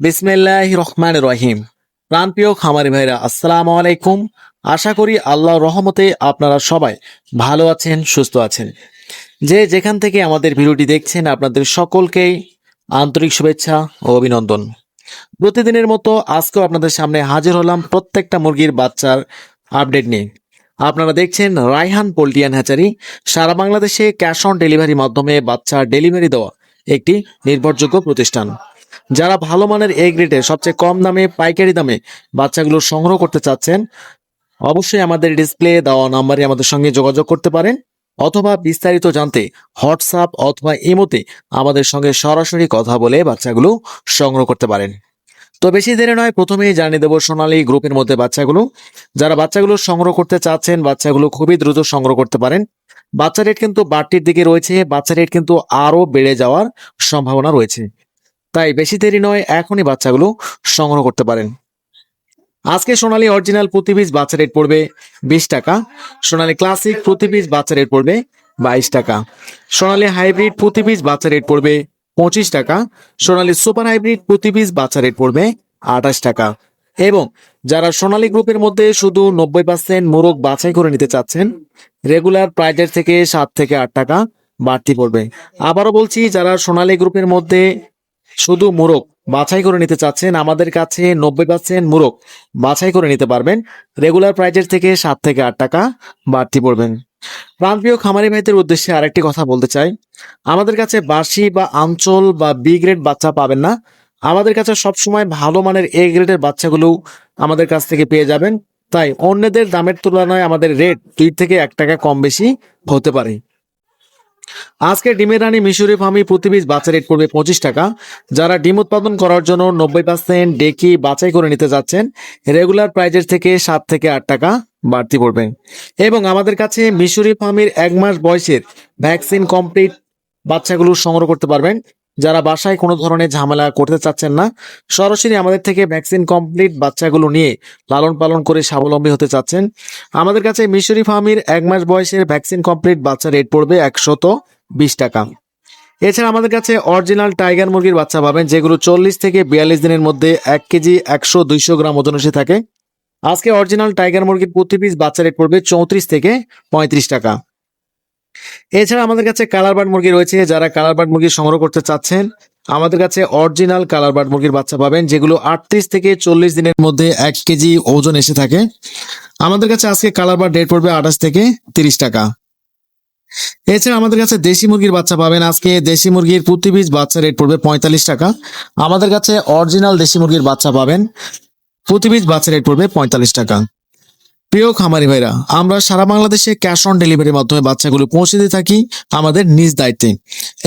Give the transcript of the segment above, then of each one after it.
বিসমিল্লাহ রহমান রহিম। প্রাণপ্রিয় খামারি ভাইরা, আসসালামু আলাইকুম। আশা করি আল্লাহর রহমতে আপনারা সবাই ভালো আছেন, সুস্থ আছেন। যে যেখান থেকে আমাদের ভিডিওটি দেখছেন, আপনাদের সকলকেই আন্তরিক শুভেচ্ছা ও অভিনন্দন। প্রতিদিনের মতো আজকেও আপনাদের সামনে হাজির হলাম প্রত্যেকটা মুরগির বাচ্চার আপডেট নিয়ে। আপনারা দেখছেন রায়হান পোল্ট্রিয়ান হ্যাচারি। সারা বাংলাদেশে ক্যাশ অন ডেলিভারির মাধ্যমে বাচ্চা ডেলিভারি দেওয়া একটি নির্ভরযোগ্য প্রতিষ্ঠান। যারা ভালো মানের এ গ্রেডের সবচেয়ে কম দামে, পাইকারি দামে বাচ্চাগুলো সংগ্রহ করতে চাচ্ছেন, অবশ্যই আমাদের ডিসপ্লে দেওয়া নাম্বারে আমাদের সঙ্গে যোগাযোগ করতে পারেন অথবা বিস্তারিত জানতে হোয়াটসঅ্যাপ অথবা ইমোতে আমাদের সঙ্গে সরাসরি কথা বলে বাচ্চাগুলো সংগ্রহ করতে পারেন। তো বেশি দেরি নয়, প্রথমেই জানিয়ে দেবো সোনালী গ্রুপের মধ্যে বাচ্চাগুলো। যারা বাচ্চাগুলো সংগ্রহ করতে চাচ্ছেন, বাচ্চাগুলো খুবই দ্রুত সংগ্রহ করতে পারেন। বাচ্চা রেট কিন্তু বাড়তির দিকে রয়েছে, বাচ্চা রেট কিন্তু আরও বেড়ে যাওয়ার সম্ভাবনা রয়েছে। তাই বেশি দেরি নয় এখনই বাচ্চাগুলো সংগ্রহ করতে পারেন। আজকে সোনালী অরিজিনাল প্রতি বাচ্চা রেট পড়বে বিশ টাকা, সোনালী ক্লাসিক প্রতি পিস বাচ্চা রেট পড়বে বাইশ টাকা, সোনালী হাইব্রিড প্রতি বাচ্চা রেট পড়বে পঁচিশ টাকা, সোনালী সুপার হাইব্রিড প্রতি বাচ্চা রেট পড়বে আঠাশ টাকা। এবং যারা সোনালী গ্রুপের মধ্যে শুধু নব্বই পার্সেন্ট মোরগ বাছাই করে নিতে চাচ্ছেন রেগুলার প্রাইজের থেকে সাত থেকে আট টাকা বাড়তি পড়বে। আবারও বলছি, যারা সোনালী গ্রুপের মধ্যে শুধু মুরগ। বাছাই করে নিতে চাচ্ছেন আমাদের কাছে নব্বই পার্সেন্ট মুরগ। বাছাই করে নিতে পারবেন। রেগুলার প্রাইজের থেকে সাত থেকে আট টাকা বাড়তি পড়বেন। প্রাণপ্রিয় খামারি ভাইদের উদ্দেশ্যে আরেকটি কথা বলতে চাই। আমাদের কাছে বাসি বা আঞ্চল বা বি গ্রেড বাচ্চা পাবেন না। আমাদের কাছে সবসময় ভালো মানের এ গ্রেডের বাচ্চাগুলো আমাদের কাছ থেকে পেয়ে যাবেন। তাই অন্যদের দামের তুলনায় আমাদের রেট দুই থেকে এক টাকা কম বেশি হতে পারে। আজকে ডিমের রানী মিশরি ফার্মি প্রতি পিস বাচ্চা রেট পড়বে পঁচিশ টাকা। যারা ডিম উৎপাদন করার জন্য নব্বই পার্সেন্ট ডেকি বাছাই করে নিতে যাচ্ছেন রেগুলার প্রাইজের থেকে সাত থেকে আট টাকা বাড়তি পড়বেন এবং আমাদের কাছে মিশরি ফার্মির এক মাস বয়সের ভ্যাকসিন কমপ্লিট বাচ্চাগুলো সংগ্রহ করতে পারবেন। যারা বাসায় কোনো ধরনের ঝামেলা করতে চাচ্ছেন না, সরাসরি আমাদের থেকে ভ্যাকসিন কমপ্লিট বাচ্চাগুলো নিয়ে লালন পালন করে স্বাবলম্বী হতে চাচ্ছেন। আমাদের কাছে মিশরি ফার্মির এক মাস বয়সের ভ্যাকসিন কমপ্লিট বাচ্চা রেট পড়বে একশত বিশ টাকা। এছাড়া আমাদের কাছে অরিজিনাল টাইগার মুরগির বাচ্চা পাবেন, যেগুলো চল্লিশ থেকে বিয়াল্লিশ দিনের মধ্যে এক কেজি একশো দুইশো গ্রাম ওজন এসে থাকে। আজকে অরিজিনাল টাইগার মুরগির প্রতি পিস বাচ্চা রেট পড়বে চৌত্রিশ থেকে পঁয়ত্রিশ টাকা। এছাড়া আমাদের কাছে কালার বার্ড মুরগি রয়েছে, যারা কালার বার্ড মুরগি সংগ্রহ করতে চাচ্ছেন, আমাদের কাছে অরিজিনাল কালার বার্ড মুরগির বাচ্চা পাবেন, যেগুলো আটত্রিশ থেকে চল্লিশ দিনের মধ্যে এক কেজি ওজন এসে থাকে। আমাদের কাছে আজকে কালার বার্ড রেট পড়বে আঠাশ থেকে তিরিশ টাকা। এছাড়া আমাদের কাছে দেশি মুরগির বাচ্চা পাবেন, আজকে দেশি মুরগির প্রতি পিস বাচ্চা রেট পড়বে পঁয়তাল্লিশ টাকা। আমাদের কাছে অরিজিনাল দেশি মুরগির বাচ্চা পাবেন প্রতি পিস বাচ্চা রেট পড়বে পঁয়তাল্লিশ টাকা। প্রিয় খামারি ভাইরা, আমরা সারা বাংলাদেশে ক্যাশ অন ডেলিভারির মাধ্যমে বাচ্চাগুলো পৌঁছে দিয়ে থাকি আমাদের নিজ দায়িত্বে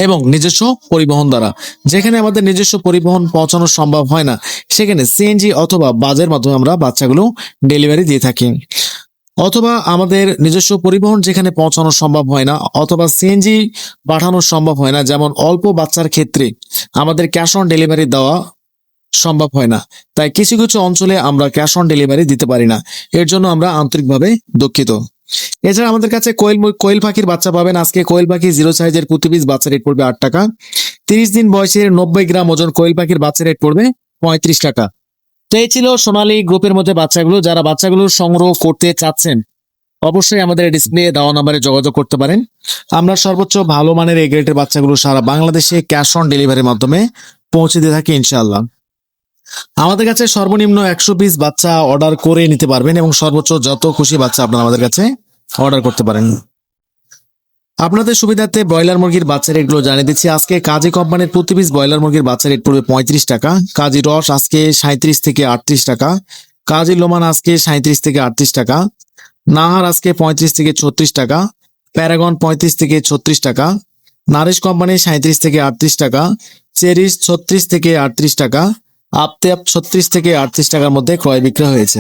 এবং নিজস্ব পরিবহন দ্বারা। যেখানে আমাদের নিজস্ব পরিবহন পৌঁছানো সম্ভব হয় না, সেখানে সিএনজি অথবা বাজের মাধ্যমে আমরা বাচ্চাগুলো ডেলিভারি দিয়ে থাকি। অথবা আমাদের নিজস্ব পরিবহন যেখানে পৌঁছানো সম্ভব হয় না, অথবা সিএনজি পাঠানো সম্ভব হয় না, যেমন অল্প বাচ্চার ক্ষেত্রে আমাদের ক্যাশ অন ডেলিভারি দেওয়া সম্ভব হয় না। তাই কিছু কিছু অঞ্চলে আমরা ক্যাশ অন ডেলিভারি দিতে পারি না। এর জন্য আমরা আন্তরিকভাবে দুঃখিত। এছাড়া আমাদের কাছে কোয়েল কোয়েল পাখির বাচ্চা পাবেন। আজকে কোয়েল পাখি জিরো সাইজের প্রতি পিস বাচ্চা রেট পড়বে আট টাকা। তিরিশ দিন বয়সের নব্বই গ্রাম ওজন কোয়েল পাখির বাচ্চা রেট পড়বে পঁয়ত্রিশ টাকা। তো এই ছিল সোনালী গ্রুপের মধ্যে বাচ্চাগুলো। যারা বাচ্চাগুলো সংগ্রহ করতে চাচ্ছেন, অবশ্যই আমাদের ডিসপ্লে দেওয়া নাম্বারে যোগাযোগ করতে পারেন। আমরা সর্বোচ্চ ভালো মানের এই গ্রেডের বাচ্চাগুলো সারা বাংলাদেশে ক্যাশ অন ডেলিভারির মাধ্যমে পৌঁছে দিয়ে থাকি ইনশাআল্লাহ। আমাদের কাছে সর্বনিম্ন একশো পিস বাচ্চা অর্ডার করে নিতে পারবেন এবং সর্বোচ্চ যত খুশি বাচ্চা আপনারা আমাদের কাছে অর্ডার করতে পারেন। আপনাদের সুবিধার্থে ব্রয়লার মুরগির বাচ্চা রেটগুলো জানিয়ে দিচ্ছি। আজকে কাজী কোম্পানির প্রতি পিস ব্রয়লার মুরগির বাচ্চা রেট পড়বে পঁয়ত্রিশ টাকা। কাজী রস আজকে সাঁত্রিশ থেকে আটত্রিশ টাকা। কাজী লোমান আজকে সাঁত্রিশ থেকে আটত্রিশ টাকা। নাহার আজকে পঁয়ত্রিশ থেকে ছত্রিশ টাকা। প্যারাগন পঁয়ত্রিশ থেকে ছত্রিশ টাকা। নারিশ কোম্পানি সাঁত্রিশ থেকে আটত্রিশ টাকা। চেরিশ ছত্রিশ থেকে আটত্রিশ টাকা। আপতে আপ ছত্রিশ থেকে আটত্রিশ টাকার মধ্যে ক্রয় বিক্রয় হয়েছে।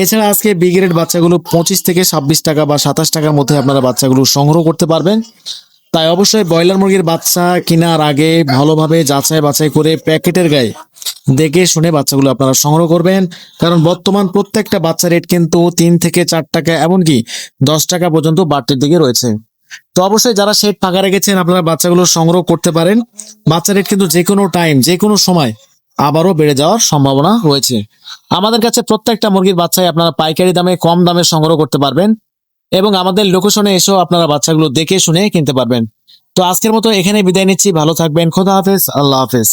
এছাড়া আজকে বি গ্রেড বাচ্চাগুলো পঁচিশ থেকে ছাব্বিশ টাকা বা সাতাশ টাকার মধ্যে আপনারা বাচ্চাগুলো সংগ্রহ করতে পারবেন। তাই অবশ্যই ব্রয়লার মুরগির বাচ্চা কেনার আগে ভালোভাবে যাচাই বাছাই করে প্যাকেটের গায়ে দেখে শুনে বাচ্চাগুলো আপনারা সংগ্রহ করবেন। কারণ বর্তমান প্রত্যেকটা বাচ্চা রেট কিন্তু তিন থেকে চার টাকা, এমনকি দশ টাকা পর্যন্ত বাড়তির দিকে রয়েছে। তো অবশ্যই যারা সেট ফাঁকা রেখেছেন, আপনারা বাচ্চাগুলো সংগ্রহ করতে পারেন। বাচ্চা রেট কিন্তু যে কোনো টাইম যে কোনো সময় আবারও বেড়ে যাওয়ার সম্ভাবনা রয়েছে। আমাদের কাছে প্রত্যেকটা মুরগির বাচ্চাই আপনারা পাইকারি দামে কম দামে সংগ্রহ করতে পারবেন এবং আমাদের লোকেশনে এসেও আপনারা বাচ্চাগুলো দেখে শুনে কিনতে পারবেন। তো আজকের মতো এখানে বিদায় নিচ্ছি। ভালো থাকবেন। খোদা হাফেজ। আল্লাহ হাফেজ।